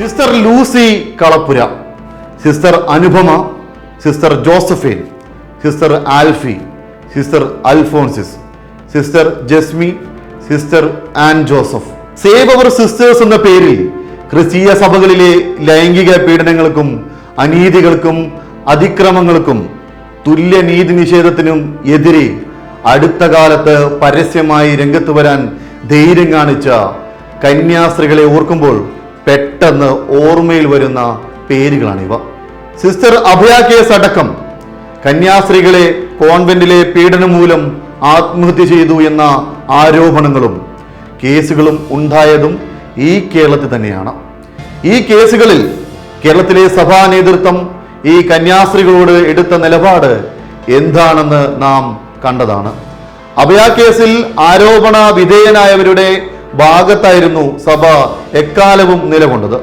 Sister Lucy Kalappura sister Anupama sister Josephine sister Alphy sister Alphonsis sister Jesmi sister and Joseph. Save our sisters എന്ന പേരിൽ ക്രിസ്തീയ സഭകളിലെ ലൈംഗിക പീഡനങ്ങൾക്കും അനീതികൾക്കും അതിക്രമങ്ങൾക്കും തുല്യ നീതി നിഷേധത്തിനും എതിരെ അടുത്ത കാലത്ത് പരസ്യമായി രംഗത്ത് വരാൻ ധൈര്യം കാണിച്ച കന്യാസ്ത്രീകളെ ഓർക്കുമ്പോൾ പെട്ടെന്ന് ഓർമ്മയിൽ വരുന്ന പേരുകളാണിവ. സിസ്റ്റർ അഭയ കേസ് അടക്കം. കന്യാസ്ത്രീകളെ കോൺവെന്റിലെ പീഡനം മൂലം ആത്മഹത്യ ചെയ്തു എന്ന ആരോപണങ്ങളും കേസുകളും ഉണ്ടായതും ഈ കേരളത്തിൽ തന്നെയാണ്. ഈ കേസുകളിൽ കേരളത്തിലെ സഭാ നേതൃത്വം ഈ കന്യാസ്ത്രീകളോട് എടുത്ത നിലപാട് എന്താണെന്ന് നാം കണ്ടതാണ്. അഭയ കേസിൽ ആരോപണ വിധേയനായവരുടെ ഭാഗത്തായിരുന്നു സഭ എക്കാലവും നിലകൊണ്ടത്.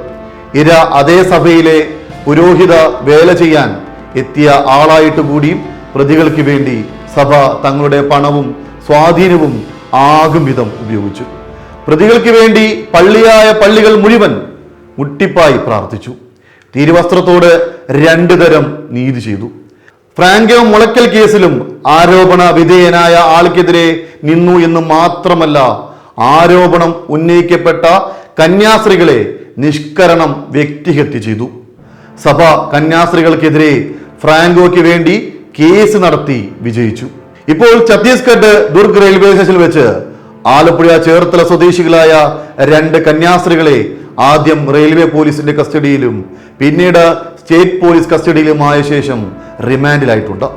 ഇര അതേ സഭയിലെ പുരോഹിത വേല ചെയ്യാൻ എത്തിയ ആളായിട്ട് കൂടിയും പ്രതികൾക്ക് വേണ്ടി സഭ തങ്ങളുടെ പണവും സ്വാധീനവും ആകും വിധം ഉപയോഗിച്ചു. പ്രതികൾക്ക് വേണ്ടി പള്ളിയായ പള്ളികൾ മുഴുവൻ മുട്ടിപ്പായി പ്രാർത്ഥിച്ചു. തിരുവസ്ത്രത്തോട് രണ്ടു തരം നീതി ചെയ്തു. ഫ്രാങ്കോ മുളക്കൽ കേസിലും ആരോപണ വിധേയനായ ആൾക്കെതിരെ നിന്നു എന്ന് മാത്രമല്ല ആരോപണം ഉന്നയിക്കപ്പെട്ട കന്യാസ്ത്രീകളെ നിഷ്കരണം വ്യക്തിഹത്യ ചെയ്തു. സഭ കന്യാസ്ത്രീകൾക്കെതിരെ ഫ്രാങ്കോയ്ക്ക് വേണ്ടി കേസ് നടത്തി വിജയിച്ചു. ഇപ്പോൾ ഛത്തീസ്ഗഡ് ദുർഗ് റെയിൽവേ സ്റ്റേഷനിൽ വെച്ച് ആലപ്പുഴ ചേർത്തല സ്വദേശികളായ രണ്ട് കന്യാസ്ത്രീകളെ ആദ്യം റെയിൽവേ പോലീസിന്റെ കസ്റ്റഡിയിലും പിന്നീട് സ്റ്റേറ്റ് പോലീസ് കസ്റ്റഡിയിലുമായ ശേഷം റിമാൻഡിലായിട്ടുണ്ട്.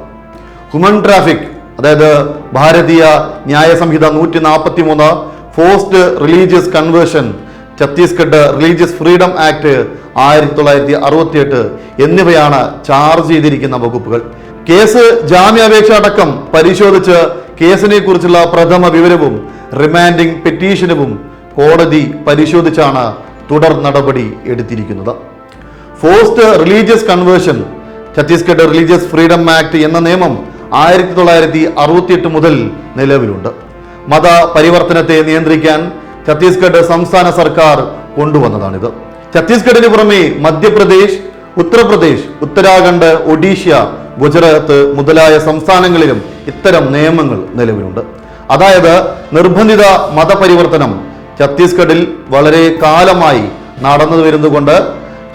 ഹ്യൂമൻ ട്രാഫിക് അതായത് ഭാരതീയ ന്യായ സംഹിത നൂറ്റി നാൽപ്പത്തി മൂന്ന് forced religious conversion Chhattisgarh religious freedom act ആയിരത്തി തൊള്ളായിരത്തി അറുപത്തി എട്ട് എന്നിവയാണ് ചാർജ് ചെയ്തിരിക്കുന്ന വകുപ്പുകൾ. കേസ് ജാമ്യാപേക്ഷ അടക്കം പരിശോധിച്ച് കേസിനെ കുറിച്ചുള്ള പ്രഥമ വിവരവും റിമാൻഡിംഗ് പെറ്റീഷനും കോടതി പരിശോധിച്ചാണ് തുടർ നടപടി എടുത്തിരിക്കുന്നത്. Forced religious conversion Chhattisgarh religious freedom act എന്ന നിയമം ആയിരത്തി തൊള്ളായിരത്തി അറുപത്തിയെട്ട് മുതൽ നിലവിലുണ്ട്. മത പരിവർത്തനത്തെ നിയന്ത്രിക്കാൻ ഛത്തീസ്ഗഡ് സംസ്ഥാന സർക്കാർ കൊണ്ടുവന്നതാണിത്. ഛത്തീസ്ഗഡിന് പുറമെ മധ്യപ്രദേശ് ഉത്തർപ്രദേശ് ഉത്തരാഖണ്ഡ് ഒഡീഷ ഗുജറാത്ത് മുതലായ സംസ്ഥാനങ്ങളിലും ഇത്തരം നിയമങ്ങൾ നിലവിലുണ്ട്. അതായത് നിർബന്ധിത മതപരിവർത്തനം ഛത്തീസ്ഗഡിൽ വളരെ കാലമായി നടന്നു വരുന്നതുകൊണ്ട്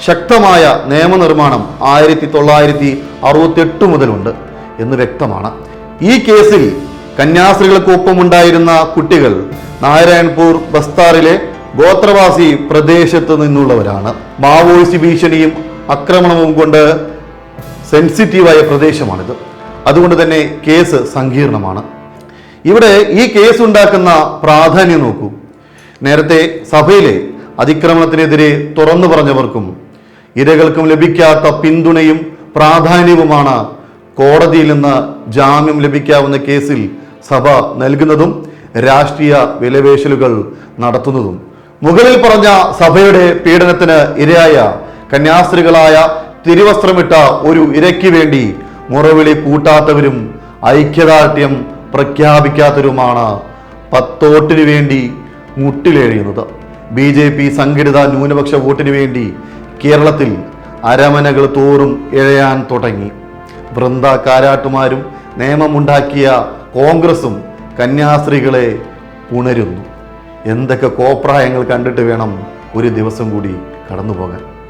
ശക്തമായ നിയമനിർമ്മാണം ആയിരത്തി തൊള്ളായിരത്തി അറുപത്തി എട്ട് മുതലുണ്ട് എന്ന് വ്യക്തമാണ്. ഈ കേസിൽ കന്യാസ്ത്രീകൾക്കൊപ്പമുണ്ടായിരുന്ന കുട്ടികൾ നാരായൺപൂർ ബസ്താറിലെ ഗോത്രവാസി പ്രദേശത്ത് നിന്നുള്ളവരാണ്. മാവോയിസ്റ്റ് ഭീഷണിയും ആക്രമണവും കൊണ്ട് സെൻസിറ്റീവായ പ്രദേശമാണിത്. അതുകൊണ്ട് തന്നെ കേസ് സങ്കീർണമാണ്. ഇവിടെ ഈ കേസ് ഉണ്ടാക്കുന്ന പ്രാധാന്യം നോക്കൂ. നേരത്തെ സഭയിലെ അതിക്രമണത്തിനെതിരെ തുറന്നു പറഞ്ഞവർക്കും ഇരകൾക്കും ലഭിക്കാത്ത പിന്തുണയും പ്രാധാന്യവുമാണ് കോടതിയിൽ നിന്ന് ജാമ്യം ലഭിക്കാവുന്ന കേസിൽ സഭ നൽകുന്നതും രാഷ്ട്രീയ വിലവേശലുകൾ നടത്തുന്നതും. മുകളിൽ പറഞ്ഞ സഭയുടെ പീഡനത്തിന് ഇരയായ കന്യാസ്ത്രീകളായ തിരുവസ്ത്രമിട്ട ഒരു ഇരയ്ക്ക് വേണ്ടി മുറവിളി കൂട്ടാത്തവരും ഐക്യദാർഢ്യം പ്രഖ്യാപിക്കാത്തവരുമാണ് പത്തോട്ടിനു വേണ്ടി മുട്ടിലെഴിയുന്നത് ബി ജെ പി സംഘടിത ന്യൂനപക്ഷ വോട്ടിന് വേണ്ടി കേരളത്തിൽ അരമനകൾ തോറും ഇഴയാൻ തുടങ്ങി. വൃന്ദ കാരാട്ടുമാരും നിയമമുണ്ടാക്കിയ കോൺഗ്രസും കന്യാസ്ത്രീകളെ ഉണരുന്നു എന്തൊക്കെ കോപ്രായങ്ങൾ കണ്ടിട്ട് വേണം ഒരു ദിവസം കൂടി കടന്നു പോകാൻ